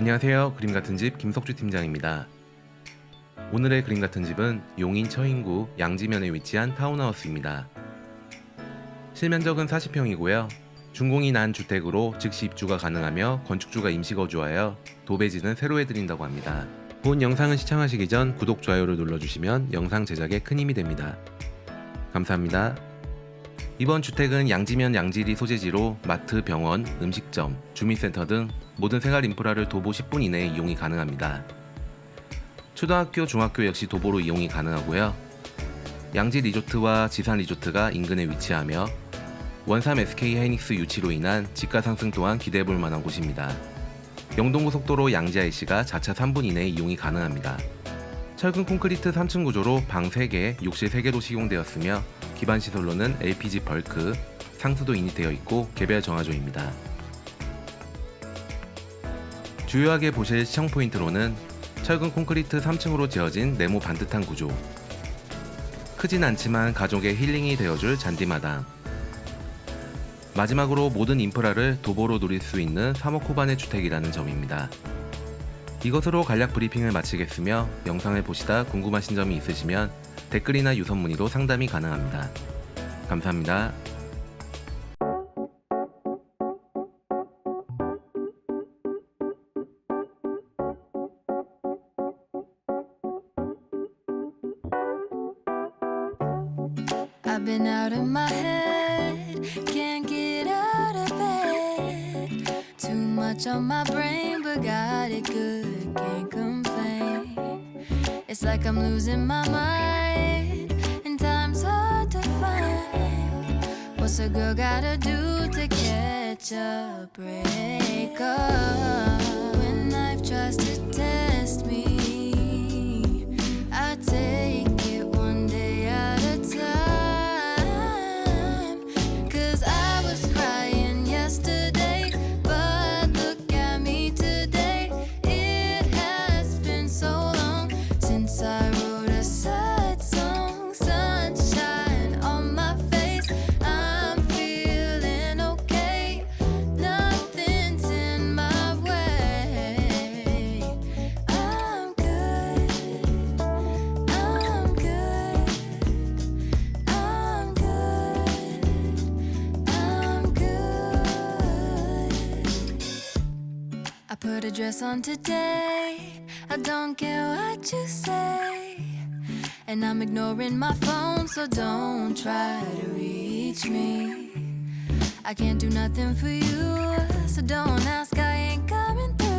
안녕하세요. 그림 같은 집 김석주 팀장입니다. 오늘의 그림 같은 집은 용인 처인구 양지면에 위치한 타운하우스입니다. 실면적은 40평이고요. 준공이 난 주택으로 즉시 입주가 가능하며 건축주가 임시 거주하여 도배지는 새로 해드린다고 합니다. 본 영상을 시청하시기 전 구독, 좋아요를 눌러주시면 영상 제작에 큰 힘이 됩니다. 감사합니다. 이번 주택은 양지면 양지리 소재지로 마트, 병원, 음식점, 주민센터 등 모든 생활 인프라를 도보 10분 이내에 이용이 가능합니다. 초등학교, 중학교 역시 도보로 이용이 가능하고요. 양지 리조트와 지산 리조트가 인근에 위치하며 원삼 SK 하이닉스 유치로 인한 집가 상승 또한 기대해 볼 만한 곳입니다. 영동고속도로 양지 IC가 자차 3분 이내에 이용이 가능합니다. 철근 콘크리트 3층 구조로 방 3개, 욕실 3개로 시공되었으며 기반 시설로는 LPG 벌크, 상수도 인입되어 있고 개별 정화조입니다. 주요하게 보실 시청 포인트로는 철근 콘크리트 3층으로 지어진 네모 반듯한 구조, 크진 않지만 가족의 힐링이 되어줄 잔디마당, 마지막으로 모든 인프라를 도보로 누릴 수 있는 3억 후반의 주택이라는 점입니다. 이것으로 간략 브리핑을 마치겠으며 영상을 보시다 궁금하신 점이 있으시면 댓글이나 유선 문의로 상담이 가능합니다. 감사합니다. On my brain, but got it good, can't complain. It's like I'm losing my mind, and time's hard to find. What's a girl gotta do to catch a break up? When life tries to test put a dress on today. I don't care what you say. And I'm ignoring my phone, so don't try to reach me. I can't do nothing for you, so don't ask, I ain't coming through.